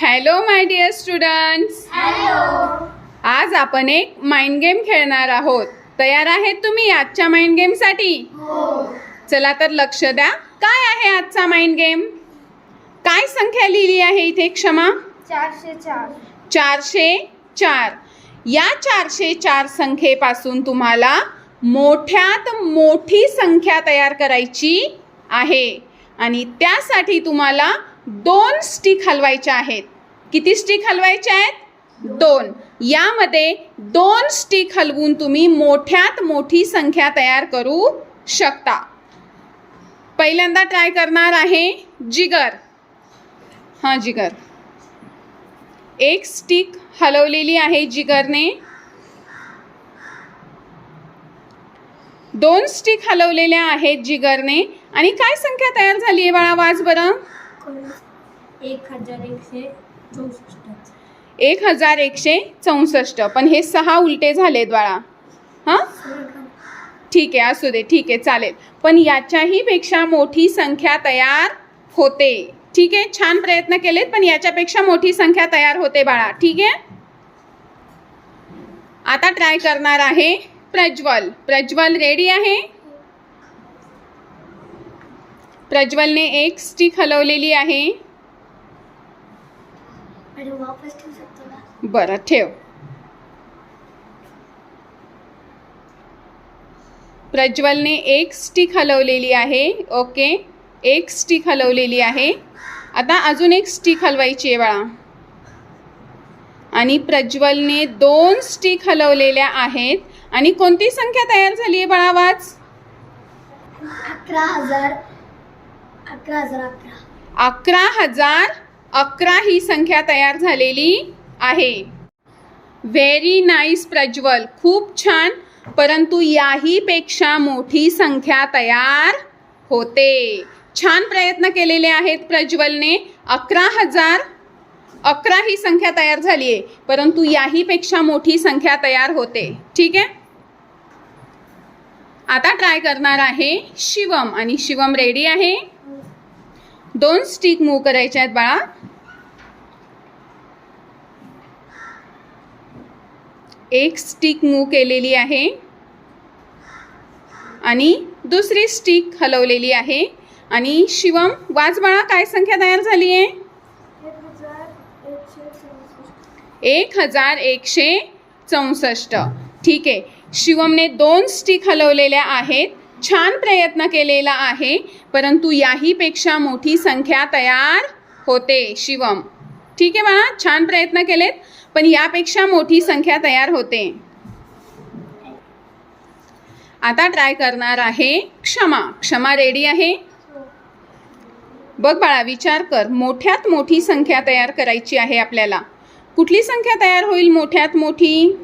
Hello my dear students आज आपण एक माइंड गेम खेळणार आहोत. तयार आहेत तुम्ही आजच्या माइंड गेमसाठी चला तर लक्ष द्या. काय आहे आजचा माइंड गेम काय संख्या लिहिली आहे इथे क्षमा? चारशे चार. चारशे चार. या चारशे चार संख्येपासून तुम्हाला मोठ्यात मोठी संख्या तयार करायची आहे. आणि त्यासाठी तुम्हाला दोन स्टिक हलवायच्या आहेत. किती स्टिक हलवायच्या आहेत? दोन. यामध्ये दोन स्टिक हलवून तुम्ही मोठ्यात मोठी संख्या तयार करू शकता. पहिल्यांदा ट्राय करणार आहे जिगर. हां जिगर. एक स्टिक हलवलेली आहे जिगरने. दोन स्टिक हलवलेल्या आहेत जिगरने. आणि काय संख्या तयार झाली आहे बाळा? वाज बरं. एक हजार एकशे चौसष्ट. एक हजार एकशे चौसष्ट. पण हे सहा उलटे झालेत बाळा. हां? ठीक आहे असू दे. ठीक आहे चालेल. पण याच्याही पेक्षा मोठी संख्या तयार होते. ठीक आहे छान प्रयत्न केलेत पण याच्यापेक्षा मोठी संख्या तयार होते बाळा. ठीक आहे? आता ट्राय करणार आहे प्रज्वल. प्रज्वल रेडी आहे? प्रज्वलने एक स्टिक हलवलेली आहे. बरं ठेव. प्रज्वलने एक स्टिक हलवलेली आहे. ओके एक स्टिक हलवलेली आहे. आता अजून एक स्टिक हलवायची आहे बाळा. आणि प्रज्वलने दोन स्टिक हलवलेल्या आहेत. आणि कोणती संख्या तयार झाली आहे बाळा वाच? अकरा हजार अकरा हजार अकरा. अकरा हजार अकरा ही संख्या तयार झालेली आहे. Very nice Prajwal. खूप छान. परंतु याही पेक्षा मोठी संख्या तयार होते. छान प्रयत्न केलेले आहेत प्रज्वलने. अकरा हजार अकरा ही संख्या तयार झाली आहे. परंतु याही पेक्षा मोठी संख्या तयार होते. ठीक आहे? आता ट्राय करणार आहे शिवम. आणि शिवम रेडी आहे? दोन स्टिक मूव करायच्या आहेत बाळा. एक स्टिक मूव केलेली आहे. आणि दुसरी स्टिक हलवलेली आहे. आणि शिवम वाच बाळा काय संख्या तयार झाली आहे एक हजार एकशे चौसष्ट. ठीक आहे. शिवमने दोन स्टिक हलवलेल्या आहेत. छान प्रयत्न केलेला आहे परंतु याहीपेक्षा मोठी संख्या तयार होते शिवम. ठीक आहे बाळा छान प्रयत्न केलेत पण यापेक्षा मोठी संख्या तयार होते. आता ट्राय करणार आहे क्षमा. क्षमा रेडी आहे? बघ बाळा विचार कर. मोठ्यात मोठी संख्या तयार करायची आहे आपल्याला. कुठली संख्या तयार होईल मोठ्यात मोठी?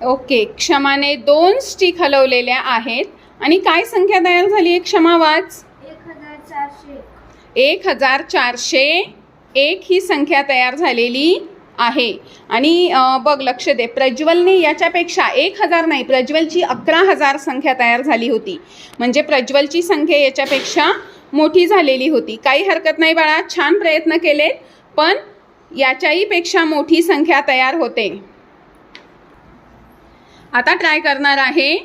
ओके क्षमाने दोन स्टिक हलवलेल्या आहेत. आणि काय संख्या तयार झाली आहे क्षमा वाच एक हजार चारशे एक हजार चारशे. एक ही संख्या तयार झालेली आहे. आणि बघ लक्ष दे. प्रज्वलने याच्यापेक्षा एक हजार नाही प्रज्वलची अकरा हजार संख्या तयार झाली होती. म्हणजे प्रज्वलची संख्या याच्यापेक्षा मोठी झालेली होती. काही हरकत नाही बाळा छान प्रयत्न केलेत पण याच्याहीपेक्षा मोठी संख्या तयार होते. आता ट्राय करणार आहे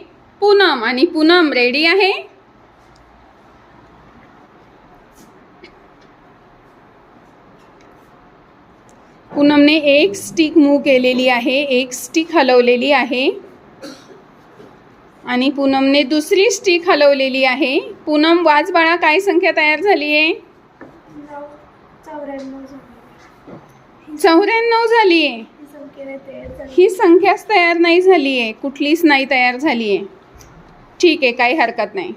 पूनम. आणि पूनम रेडी आहे? पूनमने एक स्टिक मूव केलेली आहे. एक स्टिक हलवलेली आहे. आणि पूनमने दुसरी स्टिक हलवलेली आहे. पूनम वाज बाळा काय संख्या तयार झाली आहे. चौऱ्याण्णव झाली आहे. ही संख्याच तयार नाही झाली आहे कुठलीच नाही तयार झाली आहे ठीक आहे काही हरकत नाही.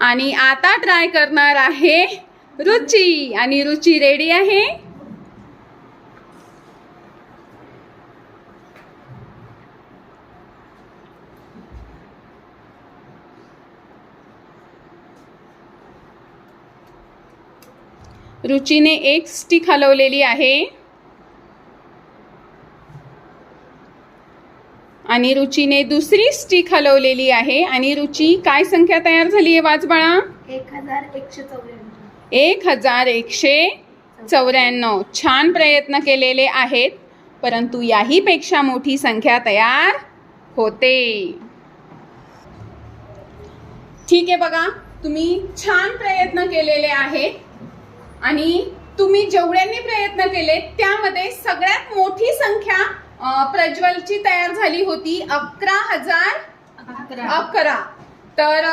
आणि आता ट्राय करणार आहे रुची. आणि रुची रेडी आहे? रुचीने एक स्टिक हलवलेली आहे. आणि रुचीने दुसरी स्टिक हलवलेली आहे. आणि रुची काय संख्या तयार झाली आहे वाजबाळा एक हजार एकशे चौऱ्याण्णव एक हजार एकशे चौऱ्याण्णव. छान प्रयत्न केलेले आहेत परंतु याहीपेक्षा मोठी संख्या तयार होते. ठीक आहे बघा तुम्ही छान प्रयत्न केलेले आहेत. आणि तुम्ही जेवढ्यांनी प्रयत्न केले त्यामध्ये सगळ्यात मोठी प्रज्वलची तयार झाली होती अकरा हजार अकरा. तर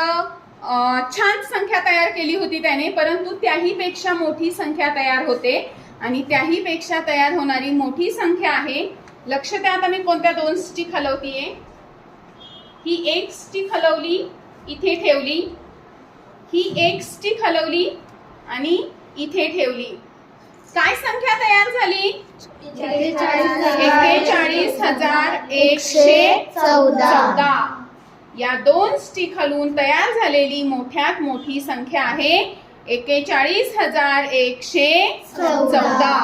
छान संख्या तयार केली होती त्याने परंतु त्याही पेक्षा मोठी संख्या तयार होते. आणि त्याही पेक्षा तयार होणारी मोठी संख्या आहे. लक्ष द्या आता मी कोणत्या दोन स्टिक हलवतीये. ही एक स्टिक हलवली इथे ठेवली. ही एक स्टिक हलवली आणि इथे ठेवली. काय संख्या तयार झाली? एक्केचाळीस हजार एकशे चौदा. या दोन स्टिक हलून तयार झालेली मोठ्यात मोठी संख्या आहे एक्केचाळीस हजार एकशे चौदा.